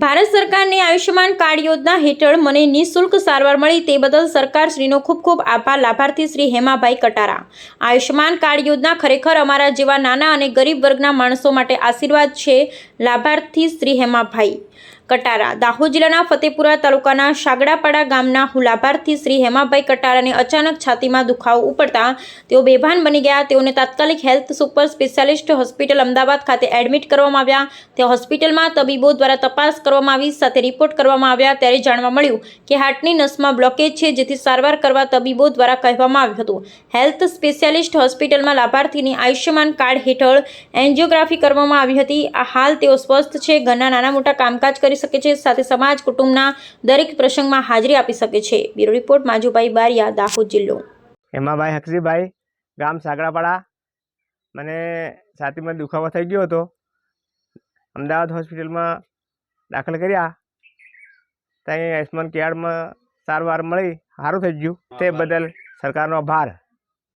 ભારત સરકારની આયુષ્યમાન કાર્ડ યોજના હેઠળ મને નિઃશુલ્ક સારવાર મળી તે બદલ સરકારશ્રીનો ખૂબ ખૂબ આભાર. લાભાર્થી શ્રી હેમાભાઈ કટારા. આયુષ્યમાન કાર્ડ યોજના ખરેખર અમારા જેવા નાના અને ગરીબ વર્ગના માણસો માટે આશીર્વાદ છે, લાભાર્થી શ્રી હેમાભાઈ કટારા. દાહોદ જિલ્લાના ફતેપુરા તાલુકાના શાગડાપાડા ગામના હું લાભાર્થી શ્રી હેમાભાઈ કટારાને અચાનક છાતીમાં દુખાવો ઉપડતા તેઓ બેભાન બની ગયા. તેઓને તાત્કાલિક health super specialist hospital Ahmedabad ખાતે એડમિટ કરવામાં આવ્યા. તે હોસ્પિટલમાં તબીબો દ્વારા તપાસ કરવામાં આવી, સાથે રિપોર્ટ કરવામાં આવ્યા ત્યારે જાણવા મળ્યું કે હાર્ટની નસમાં બ્લોકેજ છે, જેથી સારવાર કરવા તબીબો દ્વારા કહેવામાં આવ્યું હતું. હેલ્થ સ્પેશિયાલિસ્ટ હોસ્પિટલમાં લાભાર્થીની આયુષ્યમાન કાર્ડ હેઠળ એન્જિયોગ્રાફી કરવામાં આવી હતી. આ હાલ તેઓ સ્વસ્થ છે, ઘરના નાના મોટા કામકાજ કરી શકે છે, સાથે સમાજ, કુટુંબના દરેક પ્રસંગમાં હાજરી આપી શકે છે. બ્યુરો રિપોર્ટ, માજુભાઈ બારિયા, દાહોદ જિલ્લો. હેમાભાઈ હકસીભાઈ, ગામ સાગરાપાડા. મને છાતીમાં દુખાવો થઈ ગયો હતો. અમદાવાદ હોસ્પિટલમાં દાખલ કર્યા. ત્યાં આયુષ્માન કાર્ડમાં સારવાર મળી સારું થઈ ગયું. તે બદલ સરકારનો આભાર.